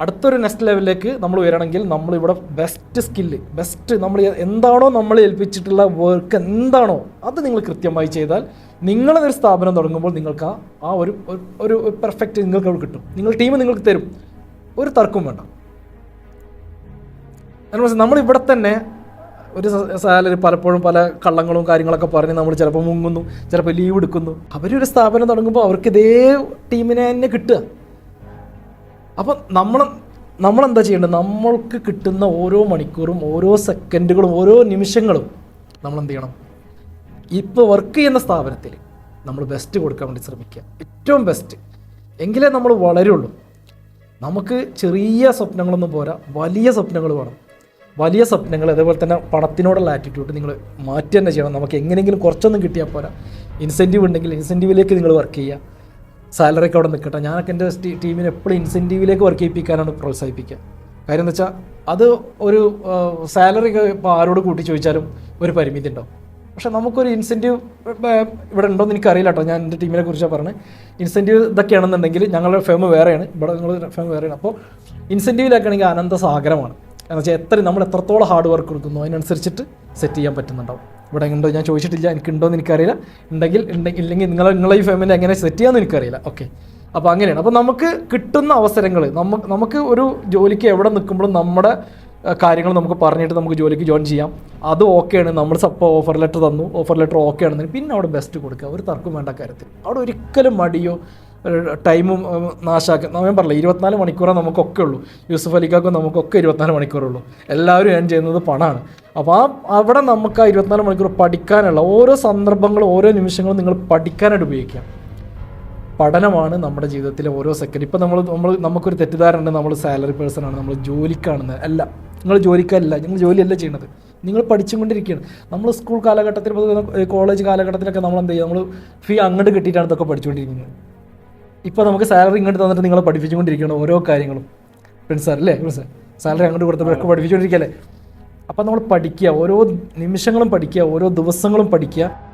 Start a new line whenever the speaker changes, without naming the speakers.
അടുത്തൊരു നെക്സ്റ്റ് ലെവലിലേക്ക് നമ്മൾ ഉയരണമെങ്കിൽ നമ്മളിവിടെ ബെസ്റ്റ് സ്കില്ല് ബെസ്റ്റ് നമ്മൾ എന്താണോ നമ്മൾ ഏൽപ്പിച്ചിട്ടുള്ള വർക്ക് എന്താണോ അത് നിങ്ങൾ കൃത്യമായി ചെയ്താൽ നിങ്ങളൊരു സ്ഥാപനം തുടങ്ങുമ്പോൾ നിങ്ങൾക്ക് ആ ഒരു ഒരു- പെർഫെക്റ്റ് നിങ്ങൾക്ക് അവിടെ കിട്ടും. നിങ്ങൾ ടീം നിങ്ങൾക്ക് തരും. ഒരു തർക്കവും വേണ്ട? നമ്മളിവിടെ തന്നെ ഒരു സാലറി പലപ്പോഴും പല കള്ളങ്ങളും കാര്യങ്ങളൊക്കെ പറഞ്ഞ് നമ്മൾ ചിലപ്പോൾ മുങ്ങുന്നു ചിലപ്പോൾ ലീവ് എടുക്കുന്നു. അവരൊരു സ്ഥാപനം തുടങ്ങുമ്പോൾ അവർക്ക് ഇതേ ടീമിനെ തന്നെ കിട്ടുക. അപ്പം നമ്മൾ നമ്മളെന്താ ചെയ്യേണ്ടത്? നമ്മൾക്ക് കിട്ടുന്ന ഓരോ മണിക്കൂറും ഓരോ സെക്കൻഡുകളും ഓരോ നിമിഷങ്ങളും നമ്മൾ എന്ത് ചെയ്യണം? ഇപ്പോൾ വർക്ക് ചെയ്യുന്ന സ്ഥാപനത്തിൽ നമ്മൾ ബെസ്റ്റ് കൊടുക്കാൻ വേണ്ടി ശ്രമിക്കുക. ഏറ്റവും ബെസ്റ്റ് എങ്കിലേ നമ്മൾ വളരുള്ളൂ. നമുക്ക് ചെറിയ സ്വപ്നങ്ങളൊന്നും പോരാ. വലിയ സ്വപ്നങ്ങൾ വേണം. വലിയ സ്വപ്നങ്ങൾ അതേപോലെ തന്നെ പണത്തിനോടുള്ള ആറ്റിറ്റ്യൂഡ് നിങ്ങൾ മാറ്റി തന്നെ ചെയ്യണം. നമുക്ക് എങ്ങനെയെങ്കിലും കുറച്ചൊന്നും കിട്ടിയാൽ പോരാ. ഇൻസെന്റീവ് ഉണ്ടെങ്കിൽ ഇൻസെന്റീവിലേക്ക് നിങ്ങൾ വർക്ക് ചെയ്യുക. സാലറി ഒക്കെ അവിടെ നിൽക്കട്ടെ. ഞാനൊക്കെ എന്റെ ടീമിനെ എപ്പോഴും ഇൻസെന്റീവിലേക്ക് വർക്ക് ചെയ്യിപ്പിക്കാനാണ് പ്രോത്സാഹിപ്പിക്കുക. കാര്യം എന്ന് വെച്ചാൽ അത് ഒരു സാലറി ഇപ്പോൾ ആരോട് കൂട്ടി ചോദിച്ചാലും ഒരു പരിമിതി ഉണ്ടാവും. പക്ഷെ നമുക്കൊരു ഇൻസെന്റീവ് ഇവിടെ ഉണ്ടോ എന്ന് എനിക്കറിയില്ല കേട്ടോ. ഞാൻ എന്റെ ടീമിനെ കുറിച്ചാണ് പറഞ്ഞത് ഇൻസെന്റീവ് ഇതൊക്കെയാണെന്നുണ്ടെങ്കിൽ ഞങ്ങളുടെ ഫേം വേറെയാണ്. ഇവിടെ നിങ്ങളുടെ ഫേം വേറെയാണ്. അപ്പോൾ ഇൻസെന്റീവിലൊക്കെയാണെങ്കിൽ അനന്ത സാഗരമാണ്. എന്ന് വെച്ചാൽ എത്ര നമ്മൾ എത്രത്തോളം ഹാർഡ് വർക്ക് കൊടുക്കുന്നു അതിനനുസരിച്ചിട്ട് സെറ്റ് ചെയ്യാൻ പറ്റുന്നുണ്ടാവും. ഇവിടെ ഉണ്ടോ? ഞാൻ ചോദിച്ചിട്ടില്ല. എനിക്ക് ഉണ്ടോ എന്ന് എനിക്കറിയില്ല. ഉണ്ടെങ്കിൽ ഉണ്ടെങ്കിൽ ഇല്ലെങ്കിൽ നിങ്ങൾ നിങ്ങളെ ഈ ഫാമിലി എങ്ങനെ സെറ്റ് ചെയ്യാമെന്ന് എനിക്കറിയില്ല. ഓക്കെ അപ്പോൾ അങ്ങനെയാണ്. അപ്പോൾ നമുക്ക് കിട്ടുന്ന അവസരങ്ങൾ നമുക്ക് നമുക്ക് ഒരു ജോലിക്ക് എവിടെ നിൽക്കുമ്പോഴും നമ്മുടെ കാര്യങ്ങൾ നമുക്ക് പറഞ്ഞിട്ട് നമുക്ക് ജോലിക്ക് ജോയിൻ ചെയ്യാം. അത് ഓക്കെയാണ് നമ്മൾ സപ്പോൾ ഓഫർ ലെറ്റർ തന്നു. ഓഫർ ലെറ്റർ ഓക്കെ ആണെന്ന്. പിന്നെ അവിടെ ബെസ്റ്റ് കൊടുക്കുക. ഒരു തർക്കം വേണ്ട കാര്യത്തിൽ. അവിടെ ഒരിക്കലും മടിയോ ടൈമും നാശാക്കും ഞാൻ പറഞ്ഞില്ല ഇരുപത്തിനാല് മണിക്കൂറേ നമുക്കൊക്കെ ഉള്ളൂ യൂസഫ് അലിക്കാക്കും നമുക്കൊക്കെ ഇരുപത്തിനാല് മണിക്കൂറുള്ളൂ. എല്ലാവരും ഏൺ ചെയ്യുന്നത് പണമാണ് അപ്പോൾ ആ അവിടെ നമുക്ക് ആ ഇരുപത്തിനാല് മണിക്കൂർ പഠിക്കാനുള്ള ഓരോ സന്ദർഭങ്ങളും ഓരോ നിമിഷങ്ങളും നിങ്ങൾ പഠിക്കാനായിട്ട് ഉപയോഗിക്കാം. പഠനമാണ് നമ്മുടെ ജീവിതത്തിലെ ഓരോ സെക്കൻഡ് ഇപ്പം നമ്മൾ നമ്മൾ നമുക്കൊരു തെറ്റിദ്ധാരണ ഉണ്ട് നമ്മൾ സാലറി പേഴ്സൺ ആണ് നമ്മൾ ജോലിക്കാണെന്ന്. അല്ല നിങ്ങൾ ജോലിക്കല്ല നിങ്ങൾ ജോലിയല്ല ചെയ്യണത്. നിങ്ങൾ പഠിച്ചുകൊണ്ടിരിക്കുകയാണ്. നമ്മൾ സ്കൂൾ കാലഘട്ടത്തിൽ കോളേജ് കാലഘട്ടത്തിലൊക്കെ നമ്മൾ എന്ത് ചെയ്യുക നമ്മൾ ഫീ അങ്ങോട്ട് കിട്ടിയിട്ടാണ് ഇതൊക്കെ പഠിച്ചുകൊണ്ടിരിക്കുന്നത്. ഇപ്പോൾ നമുക്ക് സാലറി ഇങ്ങോട്ട് തന്നിട്ട് നിങ്ങളെ പഠിപ്പിച്ചുകൊണ്ടിരിക്കണം ഓരോ കാര്യങ്ങളും. പ്രിൻസ് അല്ലേ പ്രിൻസ് സാലറി അങ്ങോട്ട് കൊടുത്തവരൊക്കെ പഠിപ്പിച്ചുകൊണ്ടിരിക്കുകയല്ലേ? അപ്പം നമ്മൾ പഠിക്കുക ഓരോ നിമിഷങ്ങളും പഠിക്കുക ഓരോ ദിവസങ്ങളും പഠിക്കുക.